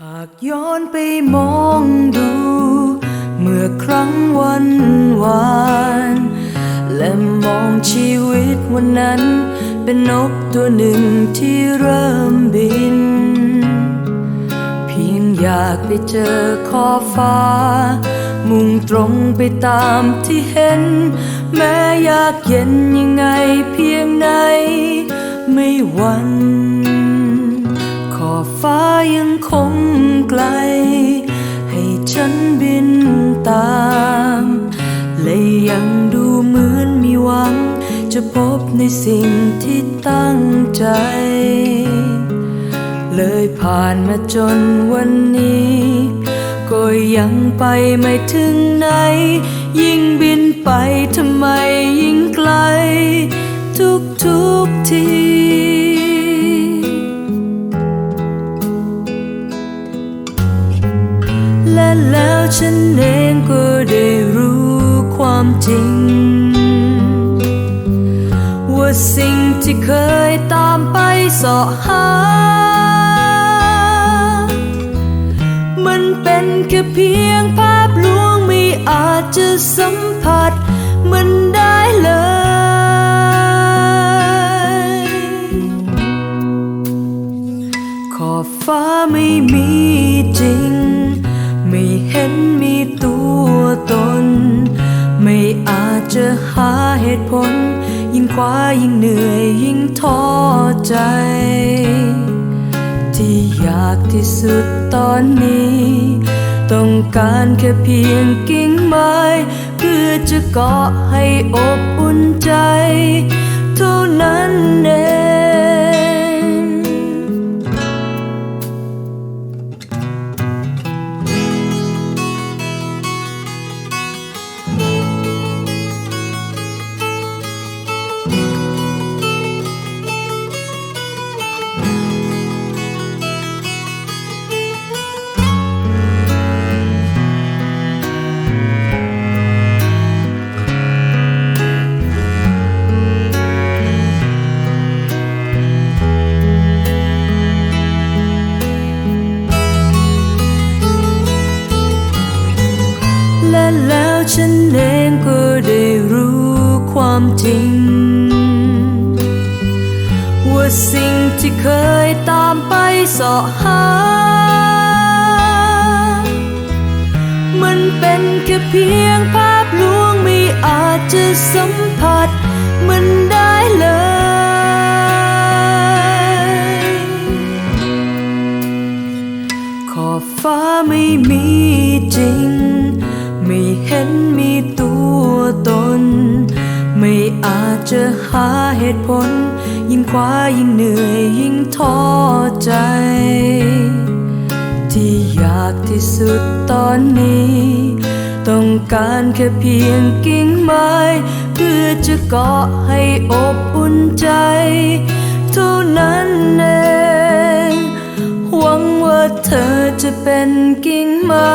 หากย้อนไปมองดู เมื่อครั้งวันวาน และมองชีวิตวันนั้น เป็นนกตัวหนึ่งที่เริ่มบิน เพียงอยากไปเจอขอบฟ้า มุ่งตรงไปตามที่เห็น แม้อยากเย็นยังไงเพียงไหนไม่หวันข อบฟ้ายังคงไกล ให้ฉันบินตาม และยังดูเหมือนมีหวัง จะพบในสิ่งที่ตั้งใจ เลยผ่านมาจนวันนี้ ก็ยังไปไม่ถึงไหน ยิ่งบินไปทำไมยิ่งไกล ทุกทุกที ฉันเองก็ได้รู้ความจริง ว่าสิ่งที่เคยตามไปสาะหา มันเป็นแค่เพียงภาพลวงไม่อาจจะสัมผัสมัน คว้ายิ่งเหนื่อยยิ่งท้อใจ ที่อยากที่สุดตอนนี้ ต้องการแค่เพียงกิ่งไม้ เพื่อจะเกาะให้อบอุ่น สิ่งที่เคยตามไปเสาะหา มันเป็นแค่เพียงภาพลวงไม่อาจจะสัมผัสมันได้เลยขอบฟ้าไม่มีจริง ไม่เห็นมีตัวตน ไม่อาจจะหาเหตุผล ยิ่งคว้ายิ่งเหนื่อยยิ่งท้อใจ ที่อยากที่สุดตอนนี้ ต้องการแค่เพียงกิ่งไม้ เพื่อจะเกาะให้อบอุ่นใจ เท่านั้นเองหวังว่าเธอจะเป็นกิ่งไม้